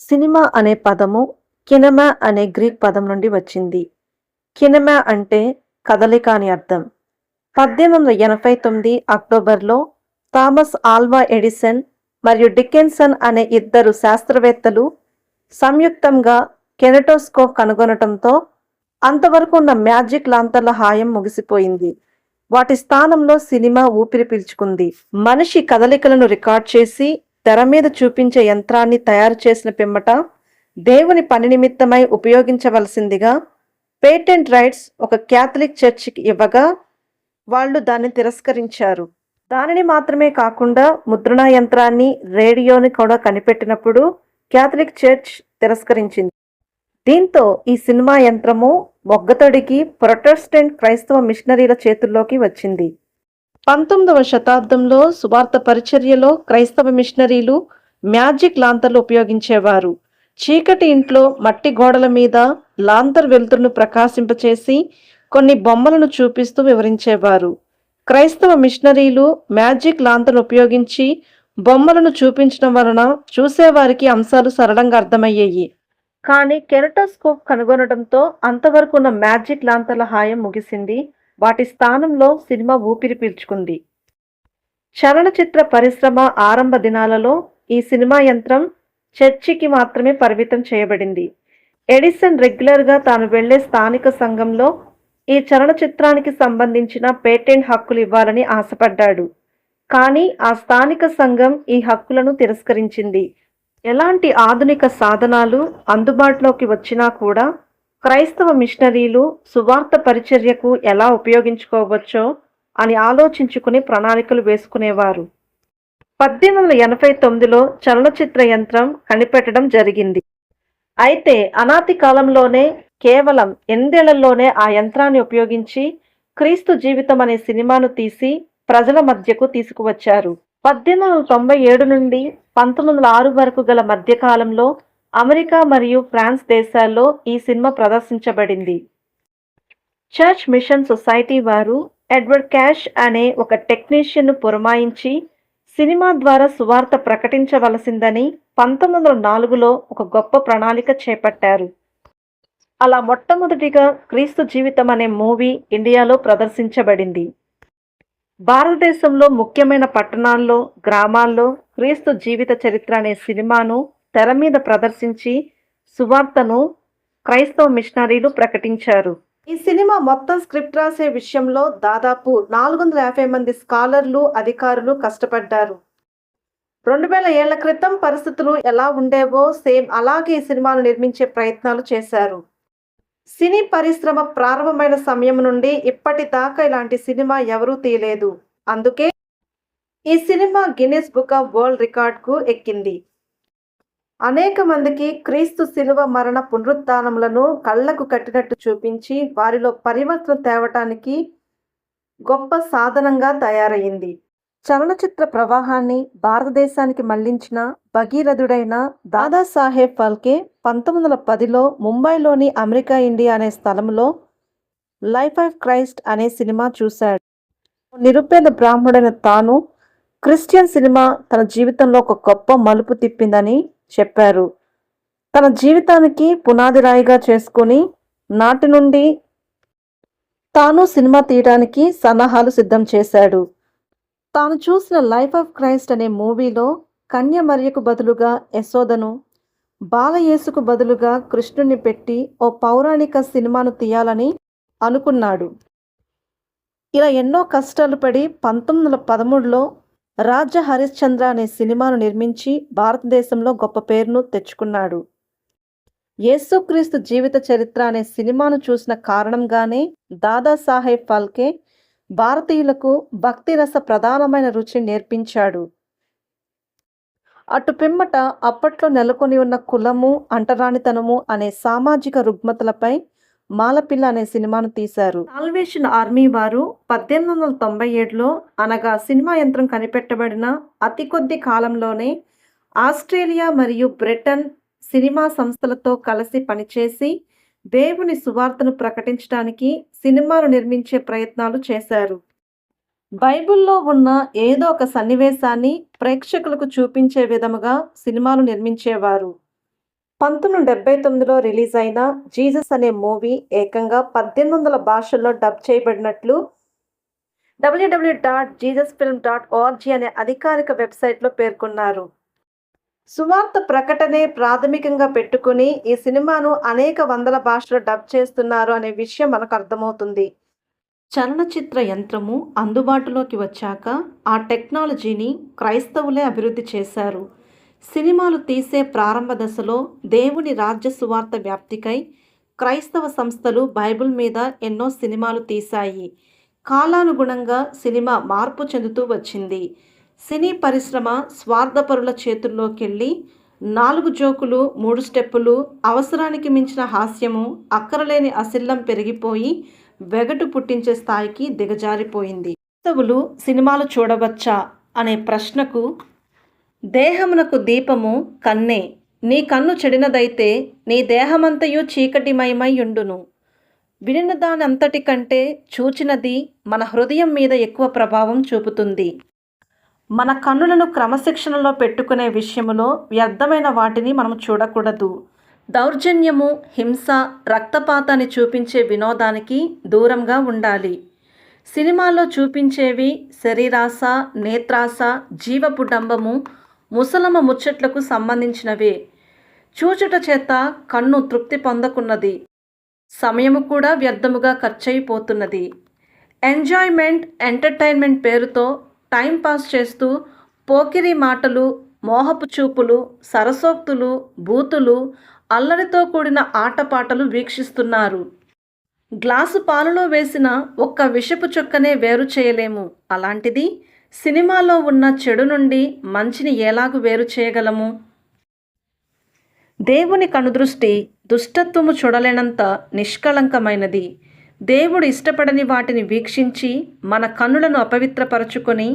Cinema అనే పదము కినమా అనే గ్రీక్ పదం నుండి వచ్చింది. కినమా అంటే కదలిక అని అర్థం. పద్దెనిమిది వందల ఎనభై తొమ్మిది అక్టోబర్లో థామస్ ఆల్వా ఎడిసన్ మరియు డికెన్సన్ అనే ఇద్దరు శాస్త్రవేత్తలు సంయుక్తంగా కెనటోస్కోప్ కనుగొనటంతో అంతవరకు ఉన్న మ్యాజిక్ లాంతర్ల హాయం ముగిసిపోయింది. వాటి స్థానంలో సినిమా ఊపిరి పీల్చుకుంది. మనిషి కదలికలను రికార్డ్ చేసి తెర మీద చూపించే యంత్రాన్ని తయారు చేసిన పిమ్మట దేవుని పని నిమిత్తమై ఉపయోగించవలసిందిగా పేటెంట్ రైట్స్ ఒక క్యాథలిక్ చర్చికి ఇవ్వగా వాళ్ళు దాన్ని తిరస్కరించారు. దానిని మాత్రమే కాకుండా ముద్రణా యంత్రాన్ని రేడియోని కూడా కనిపెట్టినప్పుడు క్యాథలిక్ చర్చ్ తిరస్కరించింది. దీంతో ఈ సినిమా యంత్రము మొగ్గతడికి ప్రొటెస్టెంట్ క్రైస్తవ మిషనరీల చేతుల్లోకి వచ్చింది. పంతొమ్మిదవ శతాబ్దంలో సువార్త పరిచర్యలో క్రైస్తవ మిషనరీలు మ్యాజిక్ లాంతర్లు ఉపయోగించేవారు. చీకటి ఇంట్లో మట్టి గోడల మీద లాంతర్ వెలుతురును ప్రకాశింపచేసి కొన్ని బొమ్మలను చూపిస్తూ వివరించేవారు. క్రైస్తవ మిషనరీలు మ్యాజిక్ లాంతర్ను ఉపయోగించి బొమ్మలను చూపించడం వలన చూసేవారికి అంశాలు సరళంగా అర్థమయ్యేయి. కానీ కెరటోస్కోప్ కనుగొనడంతో అంతవరకు ఉన్న మ్యాజిక్ లాంతర్ల హాయం ముగిసింది. వాటి స్థానంలో సినిమా ఊపిరి పీల్చుకుంది. చలనచిత్ర పరిశ్రమ ఆరంభ దినాలలో ఈ సినిమా యంత్రం చర్చికి మాత్రమే పరిమితం చేయబడింది. ఎడిసన్ రెగ్యులర్గా తాను వెళ్ళే స్థానిక సంఘంలో ఈ చలనచిత్రానికి సంబంధించిన పేటెంట్ హక్కులు ఇవ్వాలని ఆశపడ్డాడు. కానీ ఆ స్థానిక సంఘం ఈ హక్కులను తిరస్కరించింది. ఎలాంటి ఆధునిక సాధనాలు అందుబాటులోకి వచ్చినా కూడా క్రైస్తవ మిషనరీలు సువార్త పరిచర్యకు ఎలా ఉపయోగించుకోవచ్చో అని ఆలోచించుకుని ప్రణాళికలు వేసుకునేవారు. పద్దెనిమిది వందల ఎనభై తొమ్మిదిలో చలనచిత్ర యంత్రం కనిపెట్టడం జరిగింది. అయితే అనాతి కాలంలోనే కేవలం ఎనిమిదేళ్ళలోనే ఆ యంత్రాన్ని ఉపయోగించి క్రీస్తు జీవితం అనే సినిమాను తీసి ప్రజల మధ్యకు తీసుకువచ్చారు. పద్దెనిమిది వందల తొంభై ఏడు నుండి పంతొమ్మిది వందల ఆరు వరకు గల మధ్యకాలంలో అమెరికా మరియు ఫ్రాన్స్ దేశాల్లో ఈ సినిమా ప్రదర్శించబడింది. చర్చ్ మిషన్ సొసైటీ వారు ఎడ్వర్డ్ క్యాష్ అనే ఒక టెక్నీషియన్ను పురమాయించి సినిమా ద్వారా సువార్త ప్రకటించవలసిందని పంతొమ్మిది వందల నాలుగులో ఒక గొప్ప ప్రణాళిక చేపట్టారు. అలా మొట్టమొదటిగా క్రీస్తు జీవితం అనే మూవీ ఇండియాలో ప్రదర్శించబడింది. భారతదేశంలో ముఖ్యమైన పట్టణాల్లో గ్రామాల్లో క్రీస్తు జీవిత చరిత్ర అనే సినిమాను తెర మీద ప్రదర్శించి సువార్తను క్రైస్తవ మిషనరీలు ప్రకటించారు. ఈ సినిమా మొత్తం స్క్రిప్ట్ రాసే విషయంలో దాదాపు నాలుగు వందల యాభై మంది స్కాలర్లు అధికారులు కష్టపడ్డారు. రెండు వేల ఏళ్ళ క్రితం పరిస్థితులు ఎలా ఉండేవో సేమ్ అలాగే ఈ సినిమాను నిర్మించే ప్రయత్నాలు చేశారు. సినీ పరిశ్రమ ప్రారంభమైన సమయం నుండి ఇప్పటిదాకా ఇలాంటి సినిమా ఎవరూ తీయలేదు. అందుకే ఈ cinema Guinness book of world రికార్డ్కు ఎక్కింది. అనేక మందికి క్రీస్తు శిలువ మరణ పునరుత్నములను కళ్ళకు కట్టినట్టు చూపించి వారిలో పరివర్తన తేవటానికి గొప్ప సాధనంగా తయారయ్యింది చలనచిత్ర ప్రవాహాన్ని భారతదేశానికి మళ్ళించిన భగీరథుడైన దాదాసాహెబ్ ఫాల్కే పంతొమ్మిది వందల పదిలో ముంబైలోని అమెరికా ఇండియా అనే స్థలంలో లైఫ్ ఆఫ్ క్రైస్ట్ అనే సినిమా చూశాడు. నిరుపేద బ్రాహ్మడైన తాను క్రిస్టియన్ సినిమా తన జీవితంలో ఒక గొప్ప మలుపు తిప్పిందని చెప్పారు. తన జీవితానికి పునాది రాయిగా చేసుకుని నాటి నుండి తాను సినిమా తీయడానికి సన్నాహాలు సిద్ధం చేశాడు. తాను చూసిన లైఫ్ ఆఫ్ క్రైస్ట్ అనే మూవీలో కన్యమర్యకు బదులుగా యశోదను బాలయేసుకు బదులుగా కృష్ణుని పెట్టి ఓ పౌరాణిక సినిమాను తీయాలని అనుకున్నాడు. ఇలా ఎన్నో కష్టాలు పడి పంతొమ్మిది వందల పదమూడులో రాజా హరిశ్చంద్ర అనే సినిమాను నిర్మించి భారతదేశంలో గొప్ప పేరును తెచ్చుకున్నాడు. యేసుక్రీస్తు జీవిత చరిత్ర అనే సినిమాను చూసిన కారణంగానే దాదాసాహెబ్ ఫాల్కే భారతీయులకు భక్తిరస ప్రధానమైన రుచిని నేర్పించాడు. అటు పిమ్మట అప్పట్లో నెలకొని ఉన్న కులము అంటరానితనము అనే సామాజిక రుగ్మతలపై మాలపిల్ల అనే సినిమాను తీశారు. సాల్వేషన్ ఆర్మీ వారు పద్దెనిమిది వందల తొంభై ఏడులో అనగా సినిమా యంత్రం కనిపెట్టబడిన అతి కొద్ది కాలంలోనే ఆస్ట్రేలియా మరియు బ్రిటన్ సినిమా సంస్థలతో కలిసి పనిచేసి దేవుని సువార్తను ప్రకటించడానికి సినిమాను నిర్మించే ప్రయత్నాలు చేశారు. బైబిల్లో ఉన్న ఏదో ఒక సన్నివేశాన్ని ప్రేక్షకులకు చూపించే విధముగా సినిమాలు నిర్మించేవారు. పంతొమ్మిది డెబ్బై తొమ్మిదిలో రిలీజ్ అయిన జీసస్ అనే మూవీ ఏకంగా పద్దెనిమిది వందల భాషల్లో dub చేయబడినట్లు WW dot Jesus film dot ORG అనే అధికారిక వెబ్సైట్లో పేర్కొన్నారు. సువార్త ప్రకటనే ప్రాథమికంగా పెట్టుకుని ఈ సినిమాను అనేక వందల భాషలు డబ్ చేస్తున్నారు అనే విషయం మనకు అర్థమవుతుంది. చలనచిత్ర యంత్రము అందుబాటులోకి వచ్చాక ఆ టెక్నాలజీని క్రైస్తవులే అభివృద్ధి చేశారు. సినిమాలు తీసే ప్రారంభ దశలో దేవుని రాజ్య సువార్త వ్యాప్తికై క్రైస్తవ సంస్థలు బైబిల్ మీద ఎన్నో సినిమాలు తీశాయి. కాలానుగుణంగా సినిమా మార్పు చెందుతూ వచ్చింది. సినీ పరిశ్రమ స్వార్థపరుల చేతుల్లోకెళ్ళి నాలుగు జోకులు మూడు స్టెప్పులు అవసరానికి మించిన హాస్యము అక్కరలేని అసిల్లం పెరిగిపోయి వెగటు పుట్టించే స్థాయికి దిగజారిపోయింది. క్రైస్తవులు సినిమాలు చూడవచ్చా? అనే ప్రశ్నకు దేహమునకు దీపము కన్నే. నీ కన్ను చెడినదైతే నీ దేహమంతయు చీకటిమయమై ఉండును వినిన దానంతటి కంటే చూచినది మన హృదయం మీద ఎక్కువ ప్రభావం చూపుతుంది. మన కన్నులను క్రమశిక్షణలో పెట్టుకునే విషయంలో వ్యర్థమైన వాటిని మనం చూడకూడదు. దౌర్జన్యము హింస రక్తపాతాన్ని చూపించే వినోదానికి దూరంగా ఉండాలి. సినిమాల్లో చూపించేవి శరీరాశ నేత్రాశ జీవపుడంబము ముసలమ్మ ముచ్చట్లకు సంబంధించినవే. చూచుట చేత కన్ను తృప్తి పొందకున్నది. సమయము కూడా వ్యర్థముగా ఖర్చయిపోతున్నది. ఎంజాయ్మెంట్ ఎంటర్టైన్మెంట్ పేరుతో టైం పాస్ చేస్తూ పోకిరి మాటలు మోహపు చూపులు సరసోక్తులు బూతులు అల్లరితో కూడిన ఆటపాటలు వీక్షిస్తున్నారు. గ్లాసు పాలలో వేసిన ఒక్క విషపు చుక్కనే వేరు చేయలేము. అలాంటిది సినిమాలో ఉన్న చెడు నుండి మంచిని ఎలాగు వేరు చేయగలము? దేవుని కనుదృష్టి దుష్టత్వము చూడలేనంత నిష్కళంకమైనది. దేవుడు ఇష్టపడని వాటిని వీక్షించి మన కన్నులను అపవిత్రపరచుకొని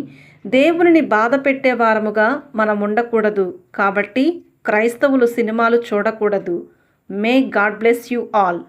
దేవునిని బాధ పెట్టేవారముగా మనం ఉండకూడదు కాబట్టి క్రైస్తవులు సినిమాలు చూడకూడదు. May God bless you all.